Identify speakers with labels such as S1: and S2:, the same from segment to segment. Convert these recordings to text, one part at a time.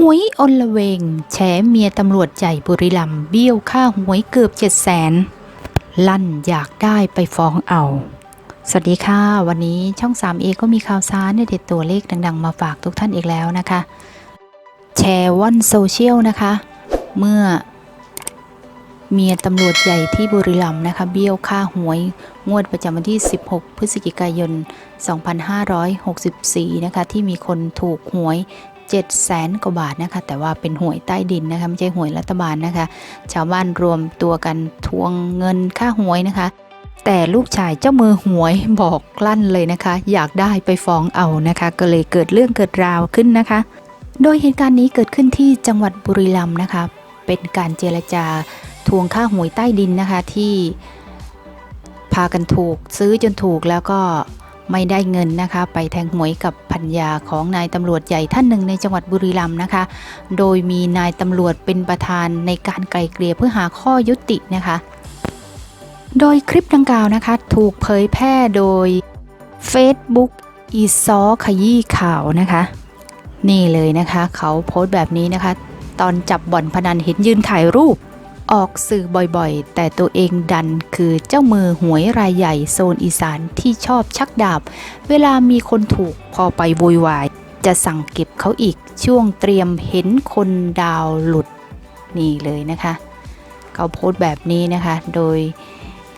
S1: หวยอนละเวง แฉเมียตำรวจใหญ่บุรีรัมย์เบี้ยวค่าหวยเกือบเจ็ดแสนลั่นอยากได้ไปฟ้องเอา สวัสดีค่ะ วันนี้ช่อง 3A ก็มีข่าวสารเด็ดตัวเลขดัง ๆ มาฝากทุกท่านอีกแล้วนะคะ แชร์ว่อนโซเชียลนะคะ เมื่อเมียตำรวจใหญ่ที่บุรีรัมย์นะคะ เบี้ยวค่าหวย งวดประจำวันที่ 16 พฤศจิกายน 2564 นะคะ ที่มีคนถูกหวย 7แสนกว่าบาทนะคะ แต่ว่าเป็นหวยใต้ดินนะคะ ไม่ใช่หวยรัฐบาลนะคะ ชาวบ้านรวมตัวกันทวงเงินค่าหวยนะคะ แต่ลูกชายเจ้ามือหวยบอกลั่นเลยนะคะ อยากได้ไปฟ้องเอานะคะ ก็เลยเกิดเรื่องเกิดราวขึ้นนะคะ โดยเหตุการณ์นี้เกิดขึ้นที่จังหวัดบุรีรัมย์นะคะ เป็นการเจรจาทวงค่าหวยใต้ดินนะคะที่พากันถูกซื้อจนถูกแล้วก็ ไม่ได้เงินนะคะ ไปแทงหวยกับพัญญาของนายตำรวจใหญ่ท่านหนึ่งในจังหวัดบุรีรัมย์นะคะ โดยมีนายตำรวจเป็นประธานในการไกลเกลี่ยเพื่อหาข้อยุตินะคะ โดยคลิปดังกล่าวนะคะ ถูกเผยแพร่โดย Facebook อีซอขยี้ข่าวนะคะ นี่เลยนะคะ เขาโพสต์แบบนี้นะคะ ตอนจับบ่อนพนันเห็นยืนถ่ายรูป ออกสื่อบ่อยๆ แต่ตัวเองดันคือเจ้ามือหวยรายใหญ่โซนอีสานที่ชอบชักดาบ เวลามีคนถูกพอไปโวยวาย จะสั่งเก็บเขาอีกช่วงเตรียมเห็นคนดาวหลุดนี่เลยนะคะ เขาโพสต์แบบนี้นะคะ โดย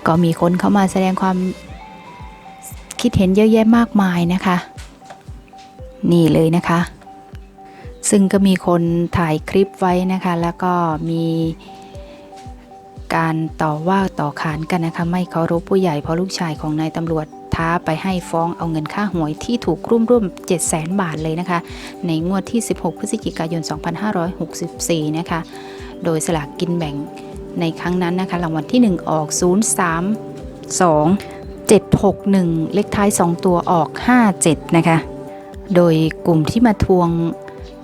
S1: ก็มีคนเข้ามาแสดงความคิดเห็นเยอะแยะมากมายนะคะ นี่เลยนะคะ ซึ่งก็มีคนถ่ายคลิปไว้นะคะ แล้วก็มี การต่อว่าต่อขานกันนะคะ ไม่เคารพผู้ใหญ่เพราะลูกชายของนายตำรวจท้าไปให้ฟ้องเอาเงินค่าหวยที่ถูกร่วมร่วม7 0 0 0 0 0 บาทเลยนะคะ ในงวดที่ 16 พฤศจิกายน 2564 นะคะ โดยสลากกินแบ่งในครั้งนั้นนะคะรางวัลที่ 1 ออก 032 761 เลขท้าย 2 ตัวออก 57 นะคะ โดยกลุ่มที่มาทวง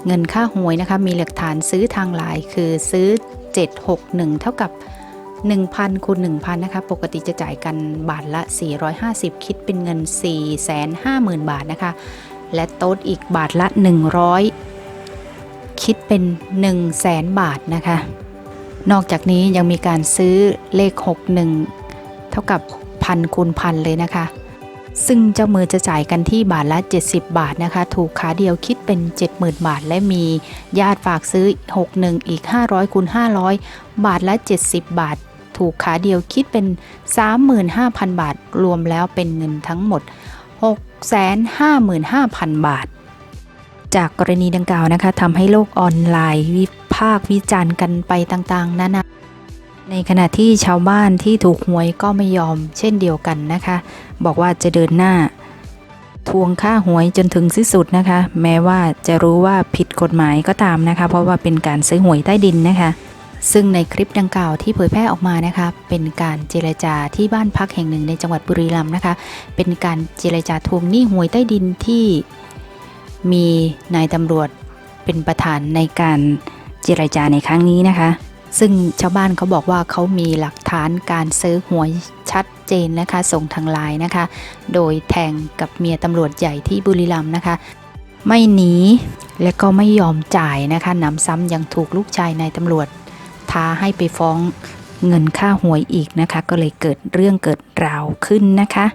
S1: เงินค่าหวยนะคะ มีหลักฐานซื้อทางไลน์คือซื้อ 761 เท่ากับ 1,000คูณ1,000นะคะ ปกติจะจ่ายกันบาทละ 450 คิดเป็นเงิน 450,000 บาทนะคะ และโต๊ดอีกบาทละ 100 คิดเป็น 100,000 บาทนะคะ นอกจากนี้ยังมีการซื้อเลข 61 เท่ากับพันคูณพันเลยนะคะ ซึ่งเจ้ามือจะจ่ายกันที่บาทละ 70 บาทนะคะ ถูกขาเดียวคิดเป็น 70,000 บาท และมีญาติฝากซื้อ 61 อีก 500คูณ500 บาทละ 70 บาท ถูกขาเดียวคิดเป็น 35,000 บาท รวมแล้วเป็นเงินทั้งหมด 655,000 บาท จากกรณีดังกล่าวนะคะทำให้โลกออนไลน์วิพากษ์วิจารณ์กันไปต่างๆนานาในขณะที่ชาวบ้านที่ถูกหวยก็ไม่ยอมเช่นเดียวกันนะคะ บอกว่าจะเดินหน้า ทวงค่าหวยจนถึงที่สุดนะคะ แม้ว่าจะรู้ว่าผิดกฎหมายก็ตามนะคะ เพราะว่าเป็นการซื้อหวยใต้ดินนะคะ ซึ่งในคลิปดังกล่าวที่เผยแพร่ออกมานะคะเป็นการเจรจาที่บ้านพักแห่งหนึ่งในจังหวัดบุรีรัมย์นะคะ เป็นการเจรจาทวงหนี้หวยใต้ดินที่มีนายตำรวจเป็นประธานในการเจรจาในครั้งนี้นะคะ ซึ่งชาวบ้านเขาบอกว่าเขามีหลักฐานการซื้อหวยชัดเจนนะคะ ส่งทางไลน์นะคะ โดยแทงกับเมียตำรวจใหญ่ที่บุรีรัมย์นะคะ ไม่หนีและก็ไม่ยอมจ่ายนะคะหนำซ้ำยังถูกลูกชายนายตำรวจ ท้าให้ไปฟ้องเงินค่าหวยอีกนะคะ ก็เลยเกิดเรื่องเกิดราวขึ้นนะคะ